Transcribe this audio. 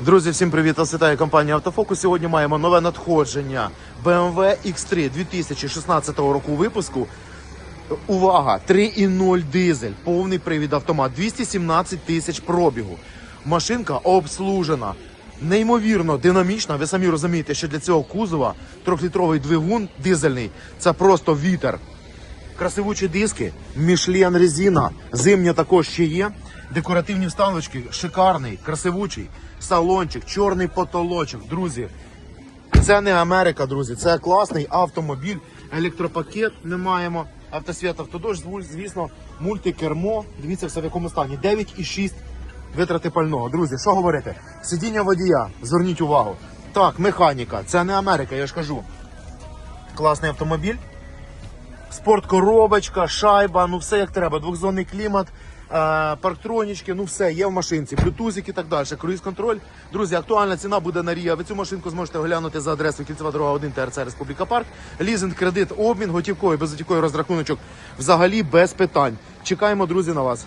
Друзі, всім привіт! Вас компанія Автофокус. Сьогодні маємо нове надходження BMW X3 2016 року випуску. Увага! 3.0 дизель, повний привід автомат, 217 тисяч пробігу. Машинка обслужена. Неймовірно динамічна. Ви самі розумієте, що для цього кузова трьохлітровий двигун дизельний це просто вітер. Красивучі диски, Мішлен резина, зимня також ще є. Декоративні вставочки, шикарний, красивучий салончик, чорний потолочок. Друзі, це не Америка, друзі. Це класний автомобіль, електропакет ми маємо. Автосвіт автодощ, звісно, мультикермо. Дивіться все в якому стані. 9,6 витрати пального. Друзі, що говорити? Сидіння водія, зверніть увагу. Так, механіка, це не Америка, я ж кажу. Класний автомобіль. Спорткоробочка, шайба, ну все як треба. Двохзонний клімат, е, парктронічки, ну все є в машинці, блютузик і так далі. Круїз-контроль. Друзі, актуальна ціна буде на Рія. Ви цю машинку зможете оглянути за адресою Кільцева дорога 1 ТРЦ Республіка Парк. Лізинг, кредит, обмін, готівковий, безготівковий розрахуночок. Взагалі без питань. Чекаємо, друзі, на вас.